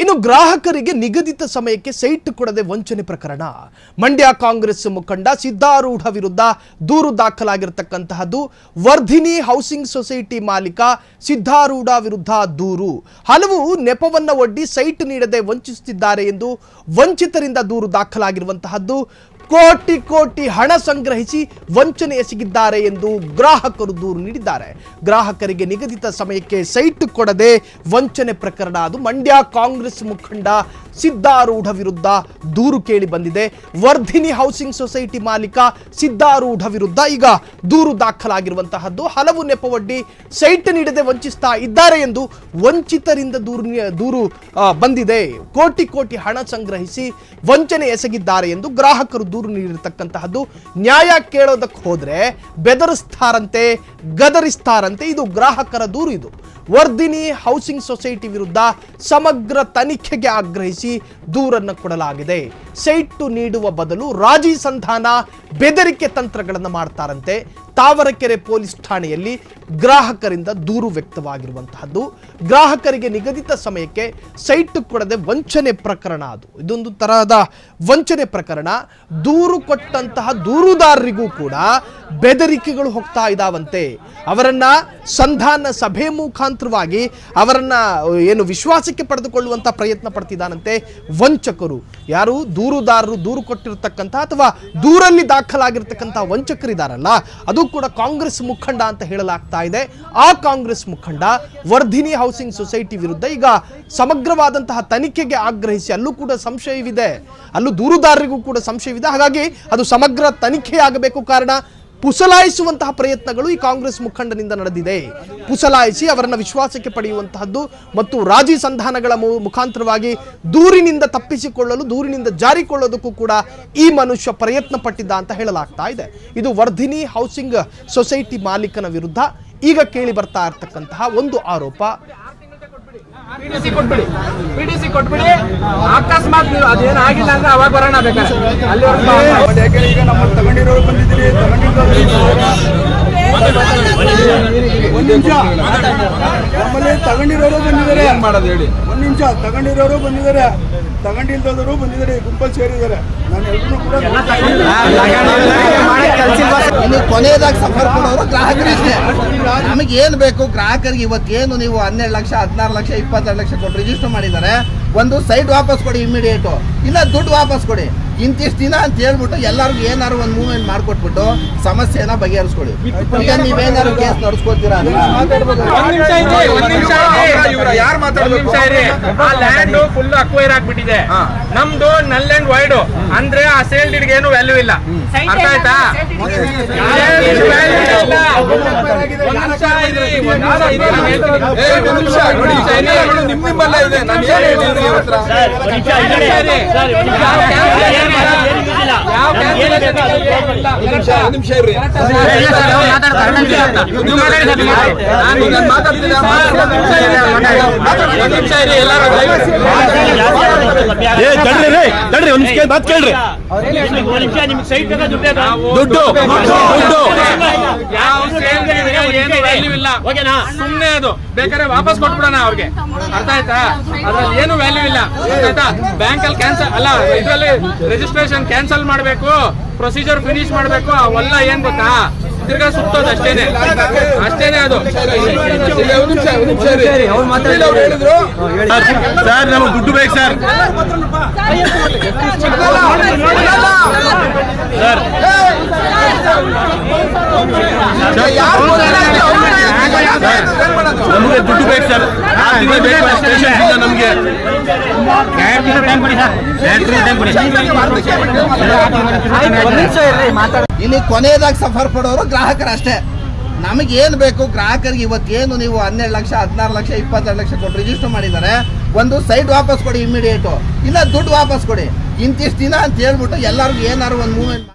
ಇನ್ನು ಗ್ರಾಹಕರಿಗೆ ನಿಗದಿತ ಸಮಯಕ್ಕೆ ಸೈಟ್ ಕೊಡದೆ ವಂಚನೆ ಪ್ರಕರಣ. ಮಂಡ್ಯ ಕಾಂಗ್ರೆಸ್ ಮುಖಂಡ ಸಿದ್ದಾರೂಢ ವಿರುದ್ಧ ದೂರು ದಾಖಲಾಗಿರತಕ್ಕಂತಹದ್ದು ವರ್ಧಿನಿ ಹೌಸಿಂಗ್ ಸೊಸೈಟಿ ಮಾಲೀಕ ಸಿದ್ದಾರೂಢ ವಿರುದ್ಧ ದೂರು. ಹಲವು ನೆಪವನ್ನ ಒಡ್ಡಿ ಸೈಟ್ ನೀಡದೆ ವಂಚಿಸುತ್ತಿದ್ದಾರೆ ಎಂದು ವಂಚಿತರಿಂದ ದೂರು ದಾಖಲಾಗಿರುವಂತಹದ್ದು ಕೋಟಿ ಕೋಟಿ ಹಣ ಸಂಗ್ರಹಿಸಿ ವಂಚನೆ ಎಸಗಿದ್ದಾರೆ ಎಂದು ಗ್ರಾಹಕರು ದೂರು ನೀಡಿದ್ದಾರೆ. ಗ್ರಾಹಕರಿಗೆ ನಿಗದಿತ ಸಮಯಕ್ಕೆ ಸೈಟ್ ಕೊಡದೆ ವಂಚನೆ ಪ್ರಕರಣ, ಅದು ಮಂಡ್ಯ ಕಾಂಗ್ರೆಸ್ ಮುಖಂಡ ಸಿದ್ದಾರೂಢ ವಿರುದ್ಧ ದೂರು ಕೇಳಿ ಬಂದಿದೆ. ವರ್ಧಿನಿ ಹೌಸಿಂಗ್ ಸೊಸೈಟಿ ಮಾಲೀಕ ಸಿದ್ದಾರೂಢ ವಿರುದ್ಧ ಈಗ ದೂರು ದಾಖಲಾಗಿರುವಂತಹದ್ದು. ಹಲವು ನೆಪವಡ್ಡಿ ಸೈಟ್ ನೀಡದೆ ವಂಚಿಸ್ತಾ ಇದ್ದಾರೆ ಎಂದು ವಂಚಿತರಿಂದ ದೂರು ದೂರು ಬಂದಿದೆ. ಕೋಟಿ ಕೋಟಿ ಹಣ ಸಂಗ್ರಹಿಸಿ ವಂಚನೆ ಎಸಗಿದ್ದಾರೆ ಎಂದು ಗ್ರಾಹಕರು ದೂರು ನೀಡಿರತಕ್ಕಂತಹದ್ದು. ನ್ಯಾಯ ಕೇಳೋದಕ್ಕೆ ಹೋದ್ರೆ ಬೆದರಿಸ್ತಾರಂತೆ, ಗದರಿಸ್ತಾರಂತೆ. ಇದು ಗ್ರಾಹಕರ ದೂರು ಇದು. ವರ್ಧಿನಿ ಹೌಸಿಂಗ್ ಸೊಸೈಟಿ ವಿರುದ್ಧ ಸಮಗ್ರ ತನಿಖೆಗೆ ಆಗ್ರಹಿಸಿ ದೂರನ್ನು ಕೊಡಲಾಗಿದೆ. ಸೈಟು ನೀಡುವ ಬದಲು ರಾಜಿ ಸಂಧಾನ, ಬೆದರಿಕೆ ತಂತ್ರಗಳನ್ನು ಮಾಡ್ತಾರಂತೆ. ತಾವರಕೆರೆ ಪೊಲೀಸ್ ಠಾಣೆಯಲ್ಲಿ ಗ್ರಾಹಕರಿಂದ ದೂರು ವ್ಯಕ್ತವಾಗಿರುವಂತಹದ್ದು. ಗ್ರಾಹಕರಿಗೆ ನಿಗದಿತ ಸಮಯಕ್ಕೆ ಸೈಟ್ ಕೊಡದೆ ವಂಚನೆ ಪ್ರಕರಣ ಅದು. ಇದೊಂದು ತರಹದ ವಂಚನೆ ಪ್ರಕರಣ. ದೂರು ಕೊಟ್ಟಂತಹ ದೂರುದಾರರಿಗೂ ಕೂಡ ಬೆದರಿಕೆಗಳು ಹೋಗ್ತಾ ಇದಾವಂತೆ. ಅವರನ್ನ ಸಂಧಾನ ಸಭೆ ಮುಖಾಂತರವಾಗಿ ಅವರನ್ನ, ಏನು ವಿಶ್ವಾಸಕ್ಕೆ ಪಡೆದುಕೊಳ್ಳುವಂತಹ ಪ್ರಯತ್ನ ಪಡ್ತಿದ್ದಾನಂತೆ ವಂಚಕರು. ಯಾರು? ದೂರುದಾರರು ದೂರು ಕೊಟ್ಟಿರ್ತಕ್ಕಂಥ ಅಥವಾ ದೂರಲ್ಲಿ ದಾಖಲಾಗಿರ್ತಕ್ಕಂಥ ವಂಚಕರಿದಾರಲ್ಲ. ಅದು ಕೂಡ ಕಾಂಗ್ರೆಸ್ ಮುಖಂಡ ಅಂತ ಹೇಳಲಾಗ್ತಾ ಇದೆ. ಆ ಕಾಂಗ್ರೆಸ್ ಮುಖಂಡ ವರ್ಧಿನಿ ಹೌಸಿಂಗ್ ಸೊಸೈಟಿ ವಿರುದ್ಧ ಈಗ ಸಮಗ್ರವಾದಂತಹ ತನಿಖೆಗೆ ಆಗ್ರಹಿಸಿ ಅಲ್ಲೂ ಕೂಡ ಸಂಶಯವಿದೆ. ಅಲ್ಲೂ ದೂರುದಾರರಿಗೂ ಕೂಡ ಸಂಶಯವಿದೆ. ಹಾಗಾಗಿ ಅದು ಸಮಗ್ರ ತನಿಖೆಯಾಗಬೇಕು ಕಾರಣ. ಪುಸಲಾಯಿಸುವಂತಹ ಪ್ರಯತ್ನಗಳು ಈ ಕಾಂಗ್ರೆಸ್ ಮುಖಂಡನಿಂದ ನಡೆದಿದೆ. ಪುಸಲಾಯಿಸಿ ಅವರನ್ನ ವಿಶ್ವಾಸಕ್ಕೆ ಪಡೆಯುವಂತಹದ್ದು ಮತ್ತು ರಾಜಿ ಸಂಧಾನಗಳ ಮುಖಾಂತರವಾಗಿ ದೂರಿನಿಂದ ತಪ್ಪಿಸಿಕೊಳ್ಳಲು, ದೂರಿನಿಂದ ಜಾರಿಕೊಳ್ಳೋದಕ್ಕೂ ಕೂಡ ಈ ಮನುಷ್ಯ ಪ್ರಯತ್ನ ಪಟ್ಟಿದ್ದ ಅಂತ ಹೇಳಲಾಗ್ತಾ ಇದೆ. ಇದು ವರ್ಧಿನಿ ಹೌಸಿಂಗ್ ಸೊಸೈಟಿ ಮಾಲೀಕನ ವಿರುದ್ಧ ಈಗ ಕೇಳಿ ಬರ್ತಾ ಇರತಕ್ಕಂತಹ ಒಂದು ಆರೋಪ. ಪಿಡಿಸಿ ಕೊಟ್ಬಿಡಿ. ಪಿಡಿಸಿ ಕೊಟ್ಬಿಡಿ. ಅಕಸ್ಮಾತ್ ನೀವು ಅದೇನು ಆಗಿಲ್ಲ ಅಂದ್ರೆ ಅವಾಗ ಬರೋಣ ಬೇಕಾದ್ರೆ. ಅಲ್ಲಿ ಯಾಕಂದ್ರೆ ಈಗ ನಮ್ಮಲ್ಲಿ ತಗೊಂಡಿರೋರು ಬಂದಿದ್ದೀರಿ ಒಂದ್ ನಿಮಿಷ. ನಮ್ಮಲ್ಲಿ ತಗೊಂಡಿರೋರು ಬಂದಿದ್ದಾರೆ. ಏನ್ ಮಾಡೋದು ಹೇಳಿ? ಒಂದ್ ನಿಮಿಷ. ತಗೊಂಡಿರೋರು ಬಂದಿದ್ದಾರೆ. ತಗೊಂಡಿಲ್ದವರು ಬಂದಿದ್ದಾರೆ. ಗುಂಪಲ್ಲಿ ಸೇರಿದ್ದಾರೆ. ನಾನು ಎಲ್ರು ಕೂಡ ಇನ್ನು ಕೊನೆಯದಾಗಿ ಸಫರ್ ಕೊಡೋರು ಗ್ರಾಹಕರಿಗೆ ನಮಗೆ ಏನು ಬೇಕು, ಗ್ರಾಹಕರಿಗೆ ಇವತ್ತೇನು ನೀವು ಹನ್ನೆರಡು ಲಕ್ಷ, ಹದಿನಾರು ಲಕ್ಷ, ಇಪ್ಪತ್ತೆರಡು ಲಕ್ಷ ಕೊಟ್ಟು ರಿಜಿಸ್ಟರ್ ಮಾಡಿದ್ದಾರೆ. ಒಂದು ಸೈಟ್ ವಾಪಸ್ ಕೊಡಿ ಇಮಿಡಿಯೇಟು ಇಲ್ಲ ದುಡ್ಡು ವಾಪಸ್ ಕೊಡಿ. ಇಂತಿಷ್ಟು ದಿನ ಅಂತ ಹೇಳ್ಬಿಟ್ಟು ಎಲ್ಲರಿಗೂ ಏನಾರು ಒಂದು ಮೂವ್ಮೆಂಟ್ ಮಾಡ್ಕೊಟ್ಬಿಟ್ಟು ಸಮಸ್ಯೆನ ಬಗೆಹರಿಸ್ಕೊಳ್ಳಿ. ಈಗ ನೀವೇನಾದ್ರು ಕೇಸ್ ನಡೆಸ್ಕೊತೀರಾ ಅಂತ. ಒಂದ್ ನಿಮಿಷ ಇರಿ, ಒಂದ್ ನಿಮಿಷ ಇರಿ. ಇವ್ರ ಯಾರ್ ಒಂದ್ ನಿಮಿಷ ಇರಿ. ಆ ಲ್ಯಾಂಡ್ ಫುಲ್ ಅಕ್ವೈರ್ ಆಗ್ಬಿಟ್ಟಿದೆ. ನಮ್ದು ನಲ್ ಅಂಡ್ ವೈಡ್ ಅಂದ್ರೆ ಆ ಸೇಲ್ ಡಿಡ್ಗೆ ಏನು ವ್ಯಾಲ್ಯೂ ಇಲ್ಲ. ಅರ್ಥ ಆಯ್ತಾ? ನಿಮ್ಮಲ್ಲೇ ಇದೆ. ನಾನು ತಡ್ರಿ ಒಂದ್ ನಿಮಿಷ ಮಾತು ಕೇಳ್ರಿ. ದುಡ್ಡು ದುಡ್ಡು ಏನು ವ್ಯಾಲ್ಯೂ ಇಲ್ಲ. ಸುಮ್ನೆ ಅದು. ಬೇಕಾದ್ರೆ ವಾಪಸ್ ಕೊಟ್ಬಿಡೋಣ ಅವ್ರಿಗೆ. ಅರ್ಥ ಆಯ್ತಾ? ಅದ್ರಲ್ಲಿ ಏನು ವ್ಯಾಲ್ಯೂ ಇಲ್ಲ. ಆಯ್ತಾ? ಬ್ಯಾಂಕ್ ಅಲ್ಲಿ ಕ್ಯಾನ್ಸಲ್ ಅಲ್ಲ ಇದ್ರಲ್ಲಿ ರಿಜಿಸ್ಟ್ರೇಷನ್ ಕ್ಯಾನ್ಸಲ್ ಮಾಡ್ಬೇಕು. ಪ್ರೊಸೀಜರ್ ಫಿನಿಶ್ ಮಾಡ್ಬೇಕು. ಅವೆಲ್ಲ ಏನ್ ಗೊತ್ತಾ? ತಿರ್ಗಾ ಸುತ್ತೋದು ಅಷ್ಟೇನೆ. ಅಷ್ಟೇನೆ ಅದು. ಹೇಳಿದ್ರು ಸರ್, ನಮಗೆ ದುಡ್ಡು ಬೇಕು ಸರ್, ನಮಗೆ ದುಡ್ಡು ಬೇಕು, ಸರ್. ನಮಗೆ. ಇಲ್ಲಿ ಕೊನೆಯದಾಗಿ ಸಫರ್ ಪಡೋರು ಗ್ರಾಹಕರು ಅಷ್ಟೇ ನಮಗೆ ಏನು ಬೇಕು ಗ್ರಾಹಕರಿಗೆ ಇವತ್ತೇನು ನೀವು ಹನ್ನೆರಡು ಲಕ್ಷ ಹದಿನಾರು ಲಕ್ಷ ಇಪ್ಪತ್ತೆರಡು ಲಕ್ಷ ಕೊಟ್ಟು ರಿಜಿಸ್ಟರ್ ಮಾಡಿದ್ದಾರೆ ಒಂದು ಸೈಟ್ ವಾಪಸ್ ಕೊಡಿ ಇಮಿಡಿಯೇಟು ಇಲ್ಲ ದುಡ್ಡು ವಾಪಸ್ ಕೊಡಿ. ಇಂತಿಷ್ಟು ದಿನ ಅಂತ ಹೇಳ್ಬಿಟ್ಟು ಎಲ್ಲರಿಗೂ ಏನಾದ್ರು ಒಂದು ಮೂವ್ಮೆಂಟ್